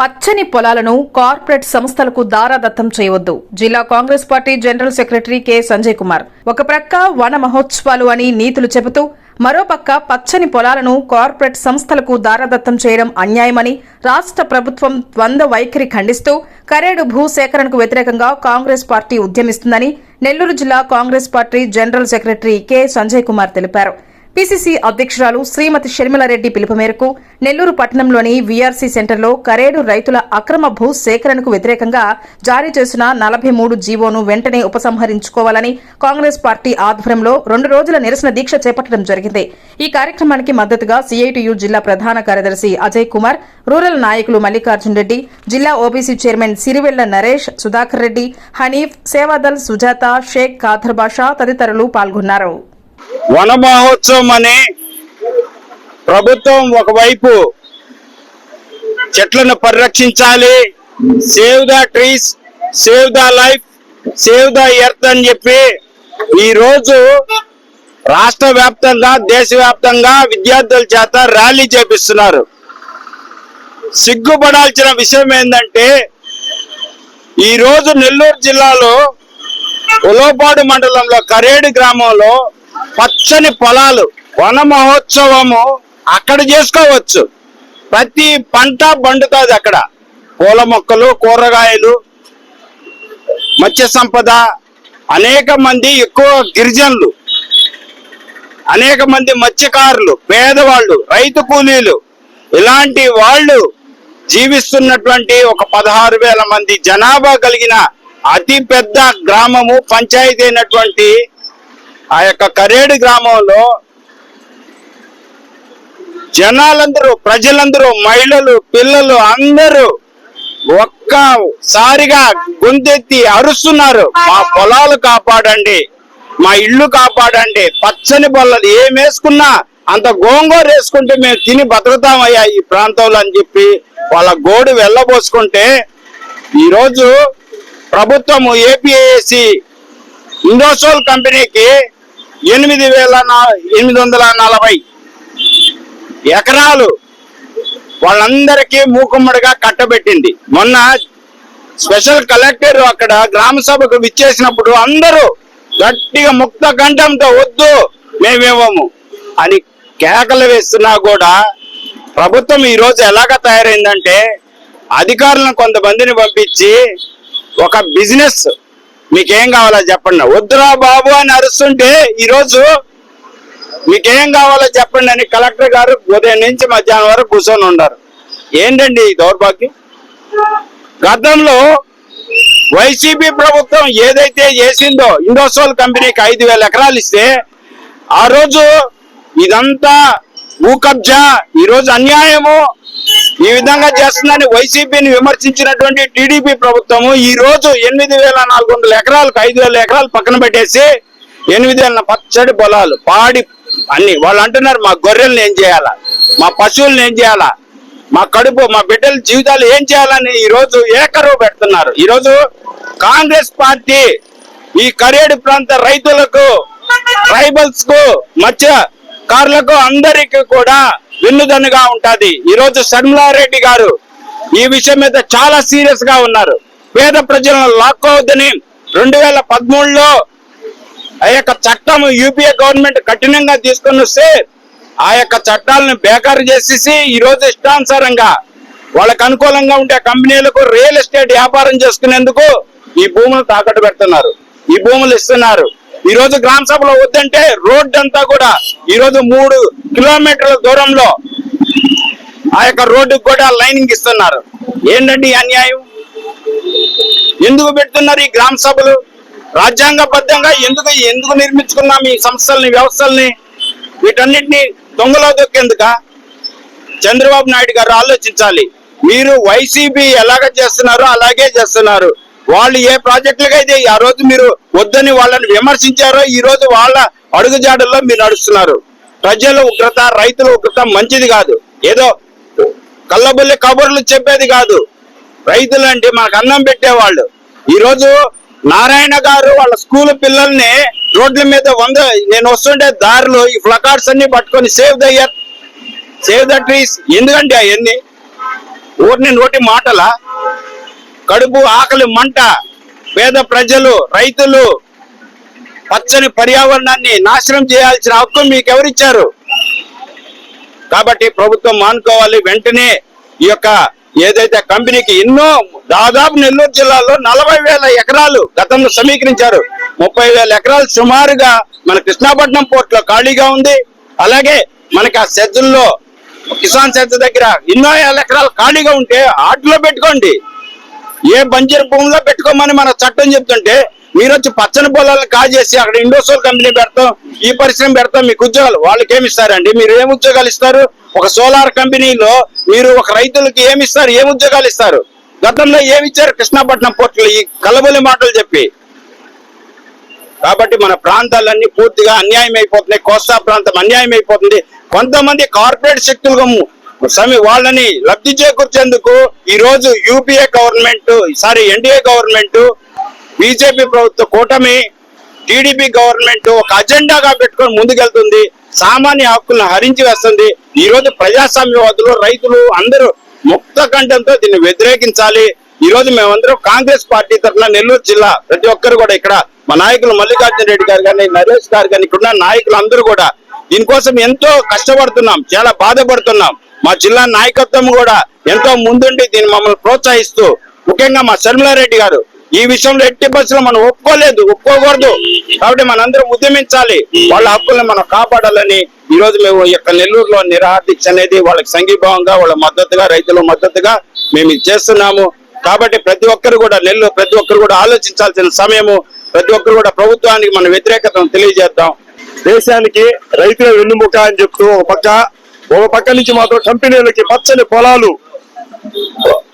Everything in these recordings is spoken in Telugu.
పచ్చని పొలాలను కార్పొరేట్ సంస్థలకు దారాదత్తం చేయవద్దు. జిల్లా Congress party general secretary K. Sanjay Kumar. ఒక ప్రక్క వన మహోత్సవాలు అని నీతులు చెబుతూ మరోపక్క పచ్చని పొలాలను కార్పొరేట్ సంస్థలకు దారాదత్తం చేయడం అన్యాయమని రాష్ట్ర ప్రభుత్వం ద్వంద్వ వైఖరి ఖండిస్తూ కరేడు భూసేకరణకు వ్యతిరేకంగా కాంగ్రెస్ పార్టీ ఉద్యమిస్తుందని నెల్లూరు జిల్లా Congress party general secretary K. Sanjay Kumar తెలిపారు. పిసిసి అధ్యక్షురాలు శ్రీమతి షర్మిలారెడ్డి పిలుపు మేరకు నెల్లూరు పట్టణంలోని వీఆర్సీ సెంటర్లో కరేడు రైతుల అక్రమ భూ సేకరణకు వ్యతిరేకంగా జారీ చేసిన నలభై మూడు జీవోను వెంటనే ఉపసంహరించుకోవాలని కాంగ్రెస్ పార్టీ ఆధ్వర్యంలో రెండు రోజుల నిరసన దీక్ష చేపట్టడం జరిగింది. ఈ కార్యక్రమానికి మద్దతుగా సీఐటియు జిల్లా ప్రధాన కార్యదర్శి అజయ్ కుమార్ రూరల్ నాయకులు మల్లికార్జున్ రెడ్డి జిల్లా ఓబీసీ చైర్మన్ సిరివెళ్ళ నరేష్ సుధాకర్ రెడ్డి హనీఫ్ సేవాదల్ సుజాత షేక్ ఖాదర్ బాషా తదితరులు పాల్గొన్నారు. వన మహోత్సవం అని ప్రభుత్వం ఒకవైపు చెట్లను పరిరక్షించాలి save the trees save the life save the earth అని చెప్పి ఈ రోజు రాష్ట్ర వ్యాప్తంగా దేశవ్యాప్తంగా విద్యార్థుల చేత ర్యాలీ చేపిస్తున్నారు. సిగ్గుపడాల్సిన విషయం ఏంటంటే ఈ రోజు నెల్లూరు జిల్లాలో ఉలోపాడు మండలంలో కరేడు గ్రామంలో పచ్చని పొలాలు వన మహోత్సవము అక్కడ చేసుకోవచ్చు. ప్రతి పంట పండుతుంది అక్కడ. పూల మొక్కలు కూరగాయలు మత్స్య సంపద అనేక మంది ఎక్కువ గిరిజనులు అనేక మంది మత్స్యకారులు పేదవాళ్ళు రైతు కూలీలు. ఇలాంటి వాళ్ళు జీవిస్తున్నటువంటి ఒక పదహారు వేల మంది జనాభా కలిగిన అతి పెద్ద గ్రామము పంచాయతీ అయినటువంటి ఆ యొక్క కరేడు గ్రామంలో జనాలందరూ ప్రజలందరూ మహిళలు పిల్లలు అందరూ ఒక్కసారిగా గొంతెత్తి అరుస్తున్నారు. మా పొలాలు కాపాడండి మా ఇల్లు కాపాడండి పచ్చని పొలాలు ఏం వేసుకున్నా అంత గోంగూర వేసుకుంటే మేము తిని బతుకుతామయ్యా ఈ ప్రాంతంలో అని చెప్పి వాళ్ళ గోడు వెళ్ళబోసుకుంటే ఈరోజు ప్రభుత్వము ఏపీఏసి ఇండోసోల్ కంపెనీకి ఎనిమిది వేల నా- ఎనిమిది వందల నలభై ఎకరాలు వాళ్ళందరికీ మూకుమ్మడిగా కట్టబెట్టింది. మొన్న స్పెషల్ కలెక్టర్ అక్కడ గ్రామ సభకు విచ్చేసినప్పుడు అందరూ గట్టిగా ముక్త కంఠంతో వద్దు మేమేమము అని కేకలు వేస్తున్నా కూడా ప్రభుత్వం ఈ రోజు ఎలాగ తయారైందంటే అధికారులను కొంతమందిని పంపించి ఒక బిజినెస్ మీకేం కావాలో చెప్పండి. వద్దురా బాబు అని అరుస్తుంటే ఈరోజు మీకేం కావాలో చెప్పండి అని కలెక్టర్ గారు ఉదయం నుంచి మధ్యాహ్నం వరకు కూర్చొని ఉన్నారు. ఏంటండి ఈ దౌర్భాగ్యం? గతంలో వైసీపీ ప్రభుత్వం ఏదైతే చేసిందో ఇండోసోల్ కంపెనీకి ఐదు వేల ఎకరాలు ఇస్తే ఆ రోజు ఇదంతా భూ కబ్జా అన్యాయము ఈ విధంగా చేస్తుందని వైసీపీని విమర్శించినటువంటి టీడీపీ ప్రభుత్వము ఈ రోజు ఎనిమిది వేల నాలుగు వందల ఎకరాలకు ఐదు వేల ఎకరాలు పక్కన పెట్టేసి ఎనిమిది వేల పచ్చడి పొలాలు పాడి అన్ని. వాళ్ళు అంటున్నారు మా గొర్రెల్ని ఏం చేయాలా? మా పశువుల్ని ఏం చేయాలా? మా కడుపు మా బిడ్డల జీవితాలు ఏం చేయాలని ఈ రోజు ఏకరువు పెడుతున్నారు. ఈ రోజు కాంగ్రెస్ పార్టీ ఈ కరేడు ప్రాంత రైతులకు ట్రైబల్స్కు మత్స్యకారులకు అందరికి కూడా వెన్నుదన్నుగా ఉంటుంది. ఈరోజు రోజు గారు ఈ విషయం మీద చాలా సీరియస్గా ఉన్నారు. పేద ప్రజలను లాక్కోవద్దని రెండు వేల పదమూడులో ఆ యొక్క చట్టం యూపీఏ గవర్నమెంట్ కఠినంగా తీసుకొని వస్తే ఆ యొక్క చట్టాలను బేకారు చేసేసి ఈరోజు ఇష్టానుసారంగా వాళ్ళకు అనుకూలంగా ఉండే కంపెనీలకు రియల్ ఎస్టేట్ వ్యాపారం చేసుకునేందుకు ఈ భూములు తాకట్టు పెడుతున్నారు. ఈ భూములు ఇస్తున్నారు. ఈ రోజు గ్రామ సభలో వద్దంటే రోడ్డు అంతా కూడా ఈ రోజు మూడు కిలోమీటర్ల దూరంలో ఆ యొక్క రోడ్డుకు కూడా లైనింగ్ ఇస్తున్నారు. ఏంటండి ఈ అన్యాయం? ఎందుకు పెడుతున్నారు ఈ గ్రామ సభలు? రాజ్యాంగబద్ధంగా ఎందుకు ఎందుకు నిర్మించుకున్నాం ఈ సంస్థల్ని వ్యవస్థల్ని? వీటన్నిటిని దొంగలో దొక్కేందుక? చంద్రబాబు నాయుడు గారు ఆలోచించాలి. మీరు వైసీపీ ఎలాగ చేస్తున్నారో అలాగే చేస్తున్నారు. వాళ్ళు ఏ ప్రాజెక్టులకు అయితే ఆ రోజు మీరు వద్దని వాళ్ళని విమర్శించారో ఈ రోజు వాళ్ళ అడుగుజాడల్లో మీరు నడుస్తున్నారు. ప్రజల ఉగ్రత రైతుల ఉగ్రత మంచిది కాదు. ఏదో కళ్ళబుల్లి కబుర్లు చెప్పేది కాదు. రైతులు అంటే మనకు అన్నం పెట్టేవాళ్ళు. ఈరోజు నారాయణ గారు వాళ్ళ స్కూల్ పిల్లల్ని రోడ్ల మీద వంద నేను వస్తుంటే దారిలో ఈ ఫ్లకార్డ్స్ అన్ని పట్టుకొని save the year save the trees. ఎందుకంటే అవన్నీ? ఊరిని నోటి మాటల? కడుపు ఆకలి మంట పేద ప్రజలు రైతులు పచ్చని పర్యావరణాన్ని నాశనం చేయాల్సిన హక్కు మీకు ఎవరిచ్చారు కాబట్టి ప్రభుత్వం మానుకోవాలి. వెంటనే ఈ యొక్క ఏదైతే కంపెనీకి ఎన్నో దాదాపు నెల్లూరు జిల్లాలో నలభై వేల ఎకరాలు గతంలో సమీకరించారు. ముప్పై వేల ఎకరాలు సుమారుగా మన కృష్ణాపట్నం పోర్ట్లో ఖాళీగా ఉంది. అలాగే మనకి ఆ సెజ్జుల్లో కిసాన్ సెజ్ దగ్గర ఎన్నో వేల ఎకరాలు ఖాళీగా ఉంటే ఆటలో పెట్టుకోండి. ఏ బంజరు భూమిలో పెట్టుకోమని మన చట్టం చెప్తుంటే మీరు వచ్చి పచ్చని పొలాలను కాజేసి అక్కడ ఇండోసోల్ కంపెనీ పెడతాం ఈ పరిశ్రమ పెడతాం మీకు ఉద్యోగాలు. వాళ్ళకి ఏమి ఇస్తారండి? మీరు ఏమి ఉద్యోగాలు ఇస్తారు? ఒక సోలార్ కంపెనీలో మీరు ఒక రైతులకి ఏమి ఇస్తారు? ఏం ఉద్యోగాలు ఇస్తారు? గతంలో ఏమి ఇచ్చారు? కృష్ణాపట్నం పోర్టులో ఈ కలబొలి మాటలు చెప్పి. కాబట్టి మన ప్రాంతాలన్నీ పూర్తిగా అన్యాయం అయిపోతున్నాయి కోస్తా ప్రాంతం అన్యాయం అయిపోతుంది కొంతమంది కార్పొరేట్ శక్తులుగా సమి వాళ్ళని లబ్ధి చేకూర్చేందుకు ఈ రోజు UPA government sorry NDA government BJP ప్రభుత్వ కూటమి టీడీపీ గవర్నమెంట్ ఒక అజెండాగా పెట్టుకొని ముందుకెళ్తుంది. సామాన్య హక్కులను హరించి వేస్తుంది. ఈ రోజు ప్రజాస్వామ్యవాదులు రైతులు అందరూ ముక్త కంఠంతో దీన్ని వ్యతిరేకించాలి. ఈ రోజు మేమందరం కాంగ్రెస్ పార్టీ తరఫున నెల్లూరు జిల్లా ప్రతి ఒక్కరు కూడా ఇక్కడ మా నాయకులు మల్లికార్జున రెడ్డి గారు కానీ నరేష్ గారు కానీ ఇక్కడున్న నాయకులు అందరూ కూడా దీనికోసం ఎంతో కష్టపడుతున్నాం. చాలా బాధపడుతున్నాం. మా జిల్లా నాయకత్వం కూడా ఎంతో ముందుండి దీన్ని మమ్మల్ని ప్రోత్సహిస్తూ ముఖ్యంగా మా శర్మిలారెడ్డి గారు. ఈ విషయంలో ఎట్టి బస్సులు మనం ఒప్పుకోలేదు ఒప్పుకోకూడదు. కాబట్టి మనందరం ఉద్యమించాలి వాళ్ళ హక్కుల్ని మనం కాపాడాలని ఈ రోజు మేము ఈ యొక్క నెల్లూరులో నిరాదీక్ష అనేది వాళ్ళకి సంఘీభావంగా వాళ్ళ మద్దతుగా రైతుల మద్దతుగా మేము ఇది చేస్తున్నాము. కాబట్టి ప్రతి ఒక్కరు కూడా నెల్లూరు ప్రతి ఒక్కరు కూడా ఆలోచించాల్సిన సమయము ప్రతి ఒక్కరు కూడా ప్రభుత్వానికి మన వ్యతిరేకతను తెలియజేద్దాం. దేశానికి రైతుల వెన్నుముక అని చెప్తూ ఒక పక్క ఒక పక్క నుంచి మాత్రం కంపెనీలకి పచ్చని పొలాలు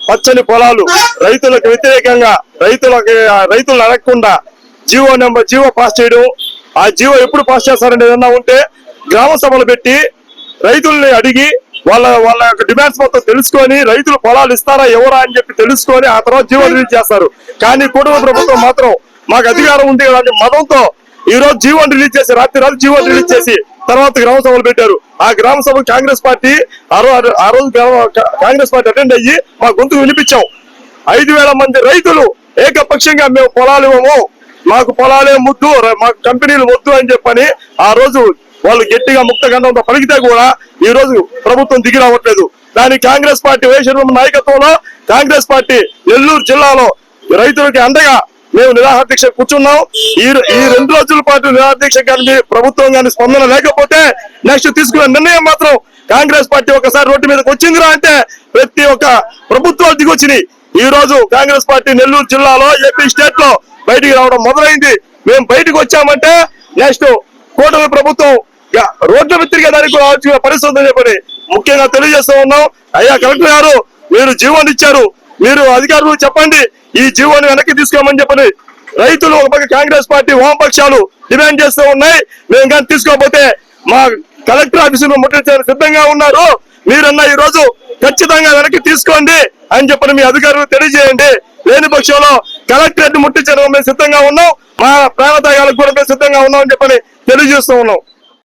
పచ్చని పొలాలు రైతులకు వ్యతిరేకంగా రైతులకి రైతులు రైతులను అడగకుండా జీవో నెంబర్ జీవో పాస్ చేయడం. ఆ జీవో ఎప్పుడు పాస్ చేస్తారని ఏదన్నా ఉంటే గ్రామ సభలు పెట్టి రైతుల్ని అడిగి వాళ్ళ వాళ్ళ యొక్క డిమాండ్స్ మొత్తం తెలుసుకొని రైతులు పొలాలు ఇస్తారా ఎవరా అని చెప్పి తెలుసుకొని ఆ తర్వాత జీవో రిలీజ్ చేస్తారు. కానీ కుటుంబ ప్రభుత్వం మాత్రం మాకు అధికారం ఉంది కదా మతంతో ఈ రోజు జీవోని రిలీజ్ చేసి రాత్రి రాత్రి జీవోని రిలీజ్ చేసి తర్వాత గ్రామ సభలు పెట్టారు. ఆ గ్రామ సభకు కాంగ్రెస్ పార్టీ ఆ రోజు ఆ రోజు కాంగ్రెస్ పార్టీ అటెండ్ అయ్యి మా గొంతు వినిపించాం. ఐదు వేల మంది రైతులు ఏకపక్షంగా మేము పొలాలు ఇవ్వము. మాకు పొలాలే ముద్దు మాకు కంపెనీలు వద్దు అని చెప్పని ఆ రోజు వాళ్ళు గట్టిగా ముక్త గంధంతో పలికితే కూడా ఈ రోజు ప్రభుత్వం దిగి రావట్లేదు. దాని కాంగ్రెస్ పార్టీ వైఎస్ఆర్ నాయకత్వంలో కాంగ్రెస్ పార్టీ నెల్లూరు జిల్లాలో రైతులకి అండగా మేము నిరాహారదీక్ష కూర్చున్నాం. ఈ ఈ రెండు రోజుల పాటు నిరాహారదీక్ష కానీ ప్రభుత్వం కానీ స్పందన లేకపోతే నెక్స్ట్ తీసుకున్న నిర్ణయం మాత్రం కాంగ్రెస్ పార్టీ ఒకసారి రోడ్డు మీదకి వచ్చిందిరా అంటే ప్రతి ఒక్క ప్రభుత్వాలు దిగొచ్చినాయి. ఈ రోజు కాంగ్రెస్ పార్టీ నెల్లూరు జిల్లాలో ఏపీ స్టేట్లో బయటికి రావడం మొదలైంది. మేము బయటకు వచ్చామంటే నెక్స్ట్ కూటమి ప్రభుత్వం రోడ్ల మీద తిరిగేదానికి కూడా ఆలోచించిన పరిస్థితి చెప్పని ముఖ్యంగా తెలియజేస్తూ ఉన్నాం. అయ్యా కలెక్టర్ గారు మీరు జీవోని ఇచ్చారు. మీరు అధికారులు చెప్పండి ఈ జీవోని వెనక్కి తీసుకోమని చెప్పని రైతులు ఒక పక్క కాంగ్రెస్ పార్టీ వామపక్షాలు డిమాండ్ చేస్తూ ఉన్నాయి. మేము కానీ తీసుకోకపోతే మా కలెక్టర్ ఆఫీసును ముట్టించడానికి సిద్ధంగా ఉన్నారు మీరన్నా ఈ రోజు ఖచ్చితంగా వెనక్కి తీసుకోండి అని చెప్పని మీ అధికారులు తెలియజేయండి. లేని పక్షంలో కలెక్టరేట్ ముట్టించడం మేము సిద్ధంగా ఉన్నాం. మా ప్రాణత్యాగాలకు కూడా మేము సిద్ధంగా ఉన్నాం అని చెప్పని తెలియజేస్తూ ఉన్నాం.